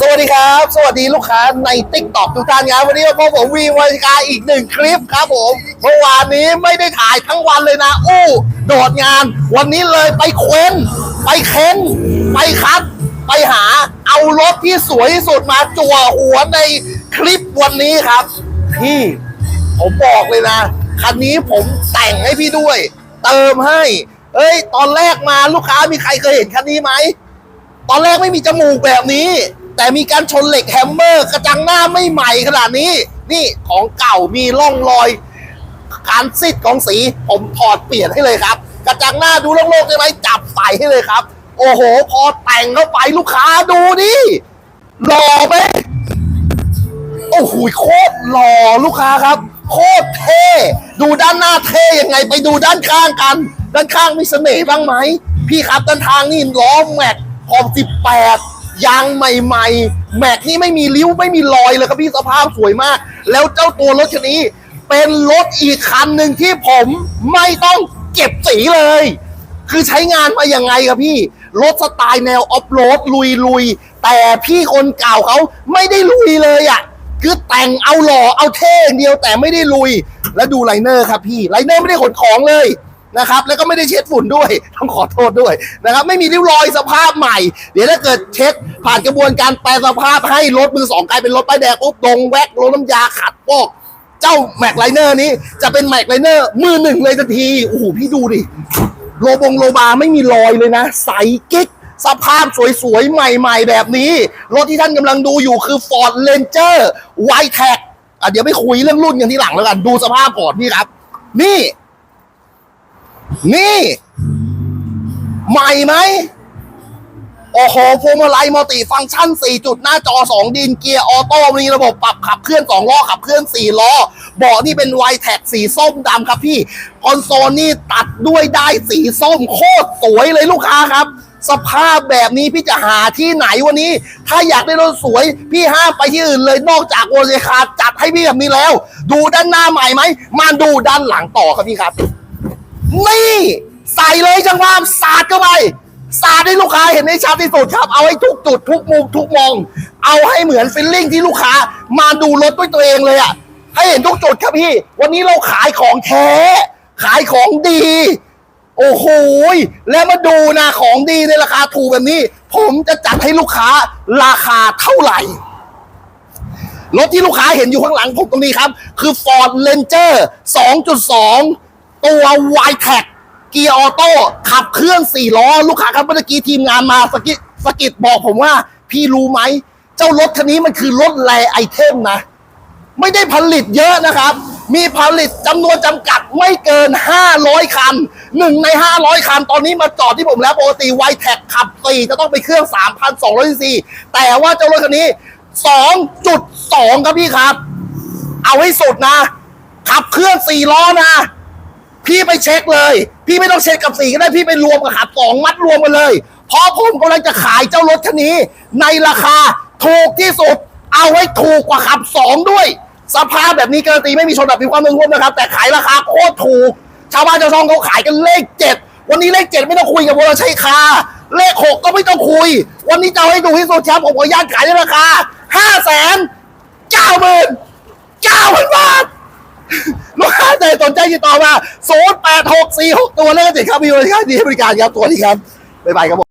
สวัสดีครับ สวัสดีลูกค้าในติ๊กต็อกทุกท่านครับวันนี้มาพบผมวีวอยกาอีกหนึ่งคลิปครับผมเมื่อวานนี้ไม่ได้ถ่ายทั้งวันเลยนะอู้โดดงาน วันนี้เลยไปเคว้น ไปเค้น ไปคัด ไปหาเอารถที่สวยที่สุดมาจั่วหัวในคลิปวันนี้ครับ พี่ผมบอกเลยนะ คันนี้ผมแต่งให้พี่ด้วย เติมให้เอ้ย ตอนแรกมาลูกค้ามีใครเคยเห็นคันนี้ไหม ตอนแรกไม่มีจมูกแบบนี้ แต่มีการชนเหล็กแฮมเมอร์กระจังหน้าไม่ใหม่ขนาดนี้ นี่ของเก่ามีร่องรอย การซิดของสีผมถอดเปลี่ยนให้เลยครับ กระจังหน้าดูโล่งๆใช่ไหมจับใส่ให้เลยครับ โอ้โห พอแต่งเข้าไปลูกค้าดูดิหล่อไหมโอ้โหโคตรหล่อลูกค้าครับโคตรเท่ดูด้านหน้าเท่ยังไงไปดูด้านข้างกัน ด้านข้างมีเสน่ห์บ้างไหม พี่ครับด้านทางนี่ล้อแม็ก ขอบ18ยางใหม่ ๆ แม็กนี่ไม่มีริ้วไม่มีรอยเลยครับพี่สภาพสวยมาก แล้วเจ้าตัวรถคันนี้ เป็นรถอีกคันหนึ่งที่ผมไม่ต้องเก็บสีเลย คือใช้งานมาอยังไงครับพี่ รถสไตล์แนวออฟโรดลุยลุยๆแต่พี่คนเก่าเขาไม่ได้ลุยเลยอะ่ะคือแต่งเอาหล่อเอาเท่อย่างเดียวแต่ไม่ได้ลุย แล้วดูไลเนอร์ครับพี่ไลเนอร์ไม่ได้ขนของเลย นะครับ แล้วก็ไม่ได้เช็ดฝุ่นด้วยต้องขอโทษด้วยนะครับ ไม่มีริ้วรอยสภาพใหม่ เดี๋ยวถ้าเกิดเช็คผ่านกระบวนการแปลสภาพให้รถมือสองกลายเป็นรถป้ายแดงปุ๊บดงแว็กลงน้ำยาขัดพวกเจ้าแม็กไลเนอร์นี้จะเป็นแม็กไลเนอร์มือหนึ่งเลยทันทีโอ้โหพี่ดูดิโลบงโลบาไม่มีรอยเลยนะ ใสกิ๊กสภาพสวยๆ ใหม่ๆ แบบนี้ รถที่ท่านกำลังดูอยู่คือ Ford Ranger w i t e c อะเดี๋ยวไปคุยเรื่องรุ่นกันที่หลังแล้วกัน ดูสภาพก่อนนี่ครับ นี่ นี่ ใหม่ไหมโอ้โหพวงมาลัยมัลติฟังก์ชัน 4 จุดหน้าจอ 2 ดินเกียร์ออโต้มีระบบปรับขับเคลื่อน 2 ล้อ ขับเคลื่อน 4 ล้อ เบาะนี่เป็นไวแท็กสีส้มดำครับพี่คอนโซลนี่ตัดด้วยได้สีส้มโคตรสวยเลยลูกค้าครับ สภาพแบบนี้พี่จะหาที่ไหนวันนี้ ถ้าอยากได้รถสวย พี่ห้ามไปที่อื่นเลยนอกจากโอเลคาจัดให้พี่แบบนี้แล้ว ดูด้านหน้าใหม่ไหมมาดูด้านหลังต่อครับพี่ครับ นี่ใส่เลยจังหวะสาดเข้าไปสาดให้ลูกค้าเห็นได้ชัดที่สุดครับ เอาให้ทุกจุดทุกมุมทุกมอง เอาให้เหมือนฟิลลิ่งที่ลูกค้ามาดูรถด้วยตัวเองเลยอะให้เห็นทุกจุดครับพี่ วันนี้เราขายของแท้ ขายของดี โอ้โหแล้วมาดูนะของดีในราคาถูกแบบนี้ ผมจะจัดให้ลูกค้าราคาเท่าไหร่รถที่ลูกค้าเห็นอยู่ข้างหลังผมตรงนี้ครับ คือ Ford Ranger 2.2 ตัว y t e c เกียร์ออโต้ขับเครื่อง4ล้อ ลูกค้าครับเมื่อกี้ทีมงานมาสกิดสกิดบอกผมว่า พี่รู้ไหม เจ้ารถคันนี้มันคือรถแรไอเทมนะ ไม่ได้ผลิตเยอะนะครับ มีผลิตจำนวนจำกัดไม่เกิน 500 คันหนึ่งใน 500 คัน ตอนนี้มาจอดที่ผมแล้วปกติไวแท็กขับ4จะต้องไปเครื่อง 3,200ซีซีแต่ว่าเจ้ารถคันนี้ 2.2 ครับพี่ครับ เอาให้สุดนะ ขับเครื่อง4ล้อนะ พี่ไปเช็คเลย พี่ไม่ต้องเช็คกับสีก็ได้พี่ไปรวมกับขับสองมัดรวมกันเลย เพราะผมกำลังจะขายเจ้ารถคันนี้ ในราคาถูกที่สุด เอาให้ถูกกว่าขับสองด้วย สภาพแบบนี้การันตีไม่มีชนแบบมีความเป็นร่วมนะครับ แต่ขายราคาโคตรถูก ชาวบ้านชาวช่องเขาขายกันเลขเจ็ดวันนี้เลขเจ็ดไม่ต้องคุยกับวรชัยคา เลขหกก็ไม่ต้องคุย วันนี้จะให้ดูที่สุดครับผมขออนุญาตขายในราคาห้าแสนเก้าหมื่นเก้าพันบาท สนใจติดต่อมา 0 8 6 4 6 ตัวเลขติดครับมีบริการดีให้บริการครับตัวนี้ครับบ๊ายบายครับผม